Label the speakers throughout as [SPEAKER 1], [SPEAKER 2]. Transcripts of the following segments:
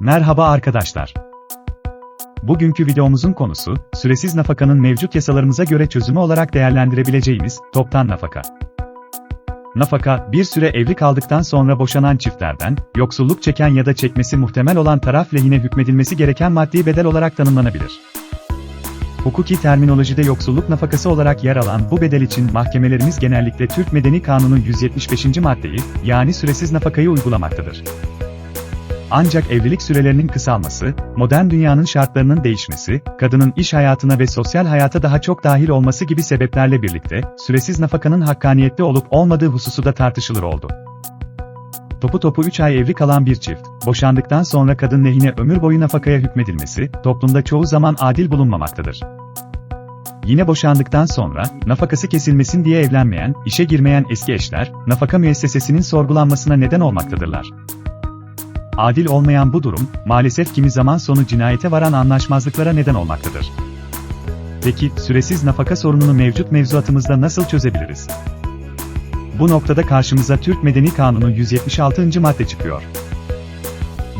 [SPEAKER 1] Merhaba arkadaşlar. Bugünkü videomuzun konusu, süresiz nafakanın mevcut yasalarımıza göre çözümü olarak değerlendirebileceğimiz toptan nafaka. Nafaka, bir süre evli kaldıktan sonra boşanan çiftlerden, yoksulluk çeken ya da çekmesi muhtemel olan taraf lehine hükmedilmesi gereken maddi bedel olarak tanımlanabilir. Hukuki terminolojide yoksulluk nafakası olarak yer alan bu bedel için mahkemelerimiz genellikle Türk Medeni Kanunu 175. maddeyi, yani süresiz nafakayı uygulamaktadır. Ancak evlilik sürelerinin kısalması, modern dünyanın şartlarının değişmesi, kadının iş hayatına ve sosyal hayata daha çok dahil olması gibi sebeplerle birlikte, süresiz nafakanın hakkaniyetli olup olmadığı hususu da tartışılır oldu. Topu topu 3 ay evli kalan bir çift, boşandıktan sonra kadın lehine ömür boyu nafakaya hükmedilmesi, toplumda çoğu zaman adil bulunmamaktadır. Yine boşandıktan sonra, nafakası kesilmesin diye evlenmeyen, işe girmeyen eski eşler, nafaka müessesesinin sorgulanmasına neden olmaktadırlar. Adil olmayan bu durum, maalesef kimi zaman sonu cinayete varan anlaşmazlıklara neden olmaktadır. Peki, süresiz nafaka sorununu mevcut mevzuatımızda nasıl çözebiliriz? Bu noktada karşımıza Türk Medeni Kanunu 176. madde çıkıyor.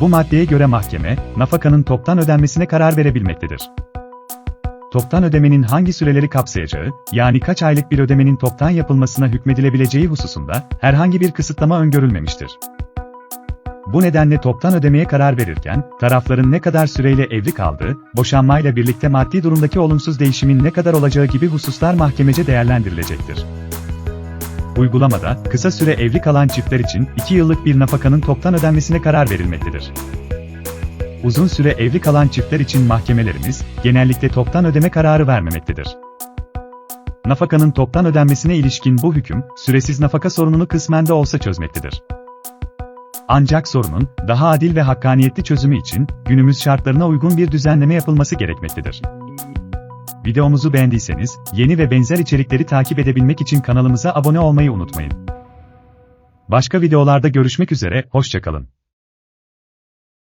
[SPEAKER 1] Bu maddeye göre mahkeme, nafakanın toptan ödenmesine karar verebilmektedir. Toptan ödemenin hangi süreleri kapsayacağı, yani kaç aylık bir ödemenin toptan yapılmasına hükmedilebileceği hususunda herhangi bir kısıtlama öngörülmemiştir. Bu nedenle toptan ödemeye karar verirken, tarafların ne kadar süreyle evli kaldığı, boşanmayla birlikte maddi durumdaki olumsuz değişimin ne kadar olacağı gibi hususlar mahkemece değerlendirilecektir. Uygulamada, kısa süre evli kalan çiftler için 2 yıllık bir nafakanın toptan ödenmesine karar verilmektedir. Uzun süre evli kalan çiftler için mahkemelerimiz, genellikle toptan ödeme kararı vermemektedir. Nafakanın toptan ödenmesine ilişkin bu hüküm, süresiz nafaka sorununu kısmen de olsa çözmektedir. Ancak sorunun, daha adil ve hakkaniyetli çözümü için, günümüz şartlarına uygun bir düzenleme yapılması gerekmektedir. Videomuzu beğendiyseniz, yeni ve benzer içerikleri takip edebilmek için kanalımıza abone olmayı unutmayın. Başka videolarda görüşmek üzere, hoşçakalın.